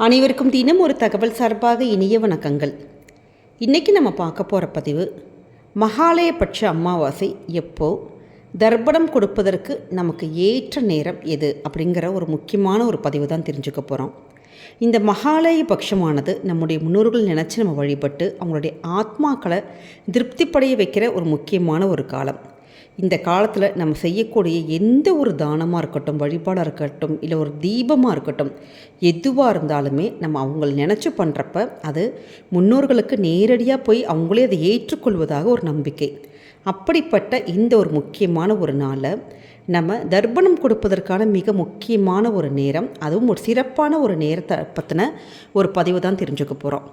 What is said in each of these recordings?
அனைவருக்கும் தினம் ஒரு தகவல் சார்பாக இனிய வணக்கங்கள். இன்றைக்கி நம்ம பார்க்க போகிற பதிவு மகாலயபட்ச அமாவாசை எப்போ தர்ப்பணம் கொடுப்பதற்கு நமக்கு ஏற்ற நேரம் எது அப்படிங்கிற ஒரு முக்கியமான ஒரு பதிவு தான் தெரிஞ்சுக்க போகிறோம் இந்த மகாலய பட்சமானது நம்முடைய முன்னோர்கள் நினச்சி நம்ம வழிபட்டு அவங்களுடைய ஆத்மாக்களை திருப்திப்படைய வைக்கிற ஒரு முக்கியமான ஒரு காலம். இந்த காலத்தில் நம்ம செய்யக்கூடிய எந்த ஒரு தானமாக இருக்கட்டும் வழிபாடாக இருக்கட்டும் இல்லை ஒரு தீபமாக இருக்கட்டும் எதுவாக இருந்தாலுமே நம்ம அவங்கள நினச்சி பண்ணுறப்ப அது முன்னோர்களுக்கு நேரடியாக போய் அவங்களே அதை ஏற்றுக்கொள்வதாக ஒரு நம்பிக்கை. அப்படிப்பட்ட இந்த ஒரு முக்கியமான ஒரு நாளை நம்ம தர்ப்பணம் கொடுப்பதற்கான மிக முக்கியமான ஒரு நேரம் அதுவும் ஒரு சிறப்பான ஒரு நேரத்தை பற்றின ஒரு பதிவு தான் தெரிஞ்சுக்க போகிறோம்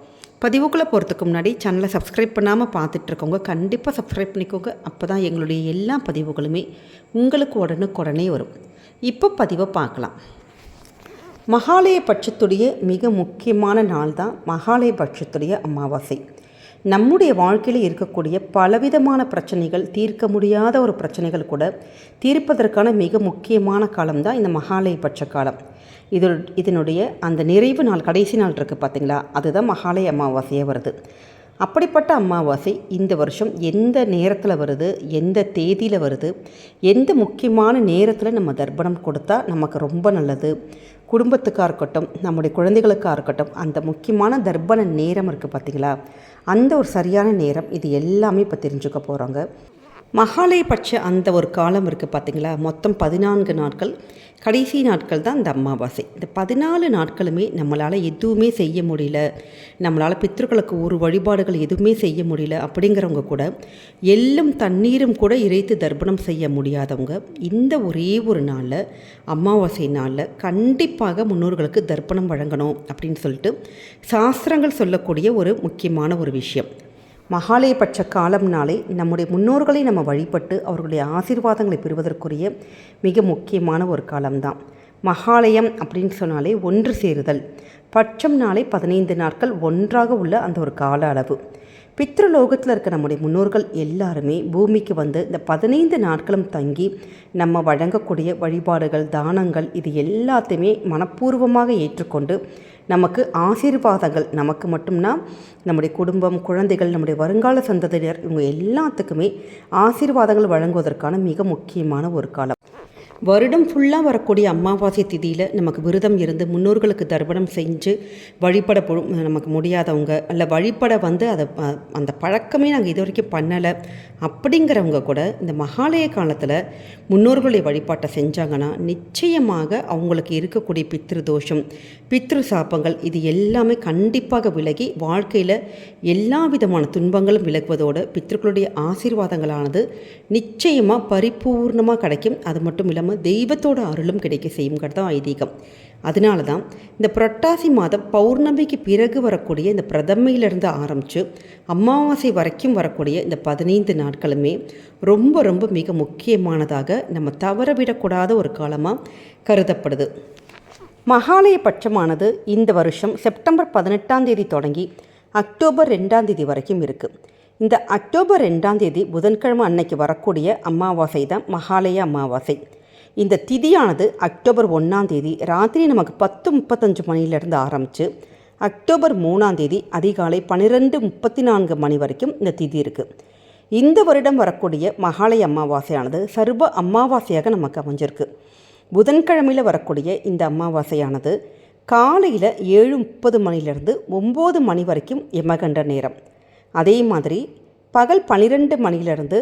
பதிவுக்குள்ளே போகிறதுக்கு முன்னாடி சேனலை சப்ஸ்கிரைப் பண்ணாமல் பார்த்துட்ருக்கவங்க கண்டிப்பாக சப்ஸ்கிரைப் பண்ணிக்கோங்க. அப்போ தான் எங்களுடைய எல்லா பதிவுகளுமே உங்களுக்கு உடனுக்குடனே வரும். இப்போ பதிவை பார்க்கலாம். மகாலய பட்சத்துடைய மிக முக்கியமான நாள் தான் மகாலய பட்சத்துடைய அமாவாசை. நம்முடைய வாழ்க்கையில் இருக்கக்கூடிய பலவிதமான பிரச்சனைகள் தீர்க்க முடியாத ஒரு பிரச்சனைகள் கூட தீர்ப்பதற்கான மிக முக்கியமான காலம் தான் இந்த மகாலய பட்ச காலம். இது இதனுடைய அந்த நிறைவு நாள் கடைசி நாள் இருக்குது பார்த்தீங்களா அதுதான் மகாலய அமாவாசையாக வருது. அப்படிப்பட்ட அமாவாசை இந்த வருஷம் எந்த நேரத்தில் வருது? எந்த தேதியில் வருது? எந்த முக்கியமான நேரத்தில் நம்ம தர்ப்பணம் கொடுத்தா நமக்கு ரொம்ப நல்லது? குடும்பத்துக்காக இருக்கட்டும் நம்முடைய குழந்தைகளுக்காக இருக்கட்டும் அந்த முக்கியமான தர்ப்பண நேரம் இருக்குது பார்த்தீங்களா அந்த ஒரு சரியான நேரம் இது எல்லாமே இப்போ தெரிஞ்சுக்க போகிறோங்க மகாலயபட்ச அந்த ஒரு காலம் இருக்குது பார்த்தீங்களா மொத்தம் பதினான்கு நாட்கள். கடைசி நாட்கள் தான் இந்த அமாவாசை. இந்த பதினாலு நாட்களுமே நம்மளால் எதுவுமே செய்ய முடியல. நம்மளால் பித்தர்களுக்கு ஒரு வழிபாடுகள் எதுவுமே செய்ய முடியல அப்படிங்கிறவங்க கூட எள்ளும் தண்ணீரும் கூட இறைத்து தர்ப்பணம் செய்ய முடியாதவங்க இந்த ஒரே ஒரு நாளில் அமாவாசை நாளில் கண்டிப்பாக முன்னோர்களுக்கு தர்ப்பணம் வழங்கணும் அப்படின்னு சொல்லிட்டு சாஸ்திரங்கள் சொல்லக்கூடிய ஒரு முக்கியமான ஒரு விஷயம். மகாலயபட்ச காலம்னாலே நம்முடைய முன்னோர்களை நம்ம வழிபட்டு அவர்களுடைய ஆசீர்வாதங்களை பெறுவதற்குரிய மிக முக்கியமான ஒரு காலம்தான். மகாலயம் அப்படின்னு சொன்னாலே ஒன்று சேருதல். பட்சம்னாலே பதினைந்து நாட்கள் ஒன்றாக உள்ள அந்த ஒரு கால அளவு. பித்ருலோகத்தில் இருக்க நம்முடைய முன்னோர்கள் எல்லாருமே பூமிக்கு வந்து இந்த பதினைந்து நாட்களும் தங்கி நம்ம வழங்கக்கூடிய வழிபாடுகள் தானங்கள் இது எல்லாத்தையுமே மனப்பூர்வமாக ஏற்றுக்கொண்டு நமக்கு ஆசீர்வாதங்கள் நமக்கு மட்டும்னா நம்முடைய குடும்பம் குழந்தைகள் நம்முடைய வருங்கால சந்ததியினர் இவங்க எல்லாத்துக்குமே ஆசீர்வாதங்கள் வழங்குவதற்கான மிக முக்கியமான ஒரு காலம். வருடம் ஃபுல்லாக வரக்கூடிய அமாவாசை திதியில் நமக்கு விரதம் இருந்து முன்னோர்களுக்கு தர்ப்பணம் செஞ்சு வழிபட நமக்கு முடியாதவங்க அல்ல வழிபட வந்து அதை அந்த பழக்கமே நாங்கள் இது வரைக்கும் பண்ணலை. அப்படிங்கிறவங்க கூட இந்த மகாலய காலத்தில் முன்னோர்களுடைய வழிபாட்டை செஞ்சாங்கன்னா நிச்சயமாக அவங்களுக்கு இருக்கக்கூடிய பித்ரு தோஷம் பித்ரு சாப்பங்கள் இது எல்லாமே கண்டிப்பாக விலகி வாழ்க்கையில் எல்லா விதமான துன்பங்களும் விலகுவதோடு பித்ருக்களுடைய ஆசீர்வாதங்களானது நிச்சயமாக பரிபூர்ணமாக கிடைக்கும். அது மட்டும் இல்லாமல் தெய்வத்தோட அருளும் கிடைக்க செய்யுங்கிறது தான் ஐதீகம். அதனால தான் இந்த புரட்டாசி மாதம் பௌர்ணமிக்கு பிறகு வரக்கூடிய இந்த பிரதமையிலிருந்து ஆரம்பித்து அமாவாசை வரைக்கும் வரக்கூடிய இந்த பதினைந்து நாட்களுமே ரொம்ப ரொம்ப மிக முக்கியமானதாக நம்ம தவறவிடக்கூடாத ஒரு காலமாக கருதப்படுது. மகாலய பட்சமானது இந்த வருஷம் செப்டம்பர் பதினெட்டாம் தேதி தொடங்கி அக்டோபர் ரெண்டாம் தேதி வரைக்கும் இருக்குது இந்த அக்டோபர் ரெண்டாம் தேதி புதன்கிழமை அன்னைக்கு வரக்கூடிய அமாவாசை தான் மகாலய அமாவாசை. இந்த திதியானது அக்டோபர் ஒன்றாம் தேதி ராத்திரி நமக்கு பத்து முப்பத்தஞ்சு மணிலேருந்து ஆரம்பித்து அக்டோபர் மூணாம் தேதி அதிகாலை பன்னிரெண்டு முப்பத்தி நான்கு மணி வரைக்கும் இந்த திதி இருக்குது இந்த வருடம் வரக்கூடிய மகாலய அமாவாசையானது சர்வ அமாவாசையாக நமக்கு அமைஞ்சிருக்கு. புதன்கிழமையில் வரக்கூடிய இந்த அமாவாசையானது காலையில் ஏழு முப்பது மணிலேருந்து ஒம்பது மணி வரைக்கும் எமகண்ட நேரம். அதே மாதிரி பகல் பன்னிரெண்டு மணிலேருந்து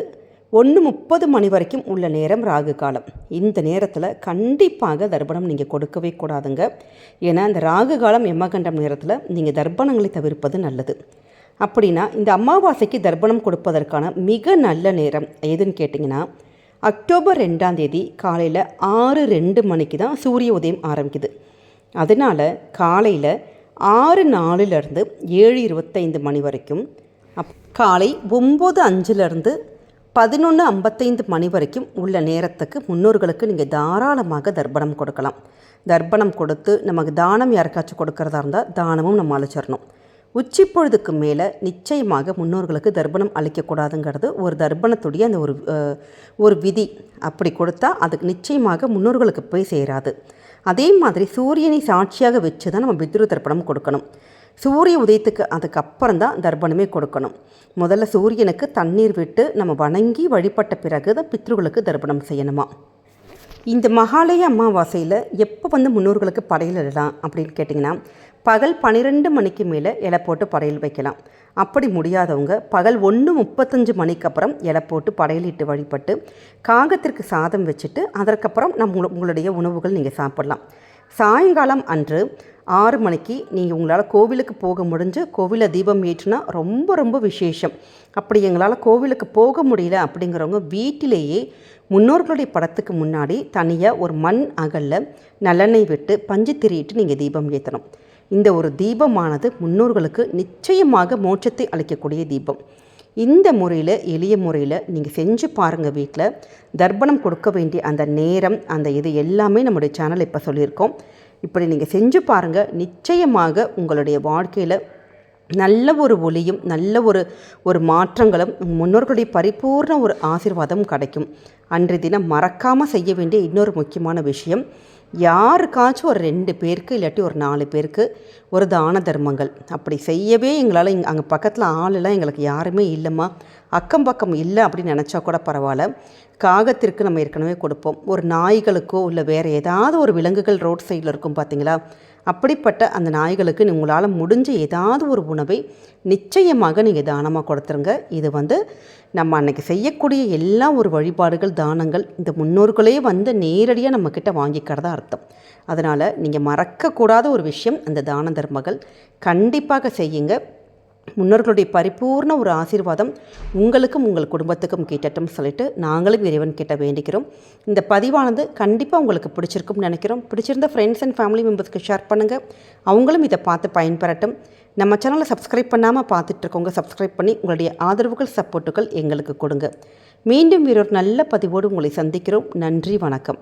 ஒன்று முப்பது மணி வரைக்கும் உள்ள நேரம் ராகு காலம். இந்த நேரத்தில் கண்டிப்பாக தர்ப்பணம் நீங்கள் கொடுக்கவே கூடாதுங்க. ஏன்னா இந்த ராகு காலம் எம்மகண்டம் நேரத்தில் நீங்கள் தர்ப்பணங்களை தவிர்ப்பது நல்லது. அப்படின்னா இந்த அமாவாசைக்கு தர்ப்பணம் கொடுப்பதற்கான மிக நல்ல நேரம் எதுன்னு கேட்டிங்கன்னா அக்டோபர் ரெண்டாம் தேதி காலையில் ஆறு ரெண்டு மணிக்கு தான் சூரிய உதயம் ஆரம்பிக்குது. அதனால் காலையில் ஆறு நாலுலேருந்து ஏழு இருபத்தைந்து மணி வரைக்கும் அப் காலை ஒம்பது அஞ்சுலேருந்து பதினொன்று ஐம்பத்தைந்து மணி வரைக்கும் உள்ள நேரத்துக்கு முன்னோர்களுக்கு நீங்கள் தாராளமாக தர்ப்பணம் கொடுக்கலாம். தர்ப்பணம் கொடுத்து நமக்கு தானம் யாருக்காச்சும் கொடுக்கறதா இருந்தால் தானமும் நம்ம அழைச்சிடணும் உச்சி பொழுதுக்கு மேலே நிச்சயமாக முன்னோர்களுக்கு தர்ப்பணம் அளிக்கக்கூடாதுங்கிறது ஒரு தர்ப்பணத்துடைய அந்த ஒரு ஒரு விதி. அப்படி கொடுத்தா அதுக்கு நிச்சயமாக முன்னோர்களுக்கு போய் சேராது. அதே மாதிரி சூரியனை சாட்சியாக வச்சு தான் நம்ம பித்ரு தர்ப்பணம் கொடுக்கணும். சூரிய உதயத்துக்கு அதுக்கப்புறம் தான் தர்ப்பணமே கொடுக்கணும். முதல்ல சூரியனுக்கு தண்ணீர் விட்டு நம்ம வணங்கி வழிபட்ட பிறகு தான் பித்ருகளுக்கு தர்ப்பணம் செய்யணுமா? இந்த மகாலய அமாவாசையில் எப்போ வந்து முன்னோர்களுக்கு படையல் இடலாம் அப்படின்னு கேட்டிங்கன்னா பகல் பன்னிரெண்டு மணிக்கு மேலே இலை போட்டு படையல் வைக்கலாம். அப்படி முடியாதவங்க பகல் ஒன்று முப்பத்தஞ்சு மணிக்கு அப்புறம் இலை போட்டு படையலிட்டு வழிபட்டு காகத்திற்கு சாதம் வச்சுட்டு அதற்கப்புறம் நம்ம உங்களுடைய உணவுகள் நீங்கள் சாப்பிடலாம். சாயங்காலம் அன்று ஆறு மணிக்கு நீங்கள் உங்களால் கோவிலுக்கு போக முடிஞ்சு கோவிலில் தீபம் ஏற்றுனா ரொம்ப ரொம்ப விசேஷம். அப்படி எங்களால் கோவிலுக்கு போக முடியல அப்படிங்கிறவங்க வீட்டிலேயே முன்னோர்களுடைய படத்துக்கு முன்னாடி தனியாக ஒரு மண் அகலில் நல்லெண்ணெய் விட்டு பஞ்சு திரியிட்டு நீங்கள் தீபம் ஏற்றணும் இந்த ஒரு தீபமானது முன்னோர்களுக்கு நிச்சயமாக மோட்சத்தை அளிக்கக்கூடிய தீபம். இந்த முறையில் எளிய முறையில் நீங்கள் செஞ்சு பாருங்கள் வீட்டில் தர்ப்பணம் கொடுக்க வேண்டிய அந்த நேரம் அந்த இது எல்லாமே நம்முடைய சேனல் இப்போ சொல்லியிருக்கோம். இப்படி நீங்கள் செஞ்சு பாருங்கள் நிச்சயமாக உங்களுடைய வாழ்க்கையில் நல்ல ஒரு ஒளியும் நல்ல ஒரு ஒரு மாற்றங்களும் முன்னோர்களுடைய பரிபூர்ண ஒரு ஆசிர்வாதம் கிடைக்கும். அன்றைய தினம் மறக்காமல் செய்ய வேண்டிய இன்னொரு முக்கியமான விஷயம் யாருக்காச்சும் ஒரு ரெண்டு பேருக்கு இல்லாட்டி ஒரு நாலு பேருக்கு ஒரு தான தர்மங்கள். அப்படி செய்யவே எங்களால் இங்கே அங்கே பக்கத்தில் ஆளெல்லாம் எங்களுக்கு யாருமே இல்லைம்மா. அக்கம் பக்கம் இல்லை அப்படின்னு நினச்சா கூட பரவாயில்ல. காகத்திற்கு நம்ம ஏற்கனவே கொடுப்போம். ஒரு நாய்களுக்கோ இல்லை வேறு ஏதாவது ஒரு விலங்குகள் ரோட் சைடில் இருக்கும் பார்த்தீங்களா அப்படிப்பட்ட அந்த நாய்களுக்கு உங்களால் முடிஞ்ச ஏதாவது ஒரு உணவை நிச்சயமாக நீங்கள் தானமாக கொடுத்துருங்க. இது வந்து நம்ம அன்றைக்கி செய்யக்கூடிய எல்லா ஒரு வழிபாடுகள் தானங்கள் இந்த முன்னோர்களே வந்து நேரடியாக நம்மக்கிட்ட வாங்கிக்கிறதா அர்த்தம். அதனால் நீங்கள் மறக்கக்கூடாத ஒரு விஷயம் அந்த தான தர்மங்கள். கண்டிப்பாக செய்யுங்க. முன்னோர்களுடைய பரிபூர்ண ஒரு ஆசீர்வாதம் உங்களுக்கும் உங்கள் குடும்பத்துக்கும் கேட்டட்டும் சொல்லிட்டு நாங்களும் இறைவன் கிட்ட வேண்டிக்கிறோம். இந்த பதிவானது கண்டிப்பாக உங்களுக்கு பிடிச்சிருக்கும்னு நினைக்கிறோம். பிடிச்சிருந்த ஃப்ரெண்ட்ஸ் அண்ட் ஃபேமிலி மெம்பர்ஸ்க்கு ஷேர் பண்ணுங்கள் அவங்களும் இதை பார்த்து பயன்பெறட்டும். நம்ம சேனலை சப்ஸ்கிரைப் பண்ணாமல் பார்த்துட்ருக்கோங்க சப்ஸ்கிரைப் பண்ணி உங்களுடைய ஆதரவுகள் சப்போர்ட்டுகள் எங்களுக்கு கொடுங்க. மீண்டும் வேறொரு நல்ல பதிவோடு உங்களை சந்திக்கிறோம். நன்றி வணக்கம்.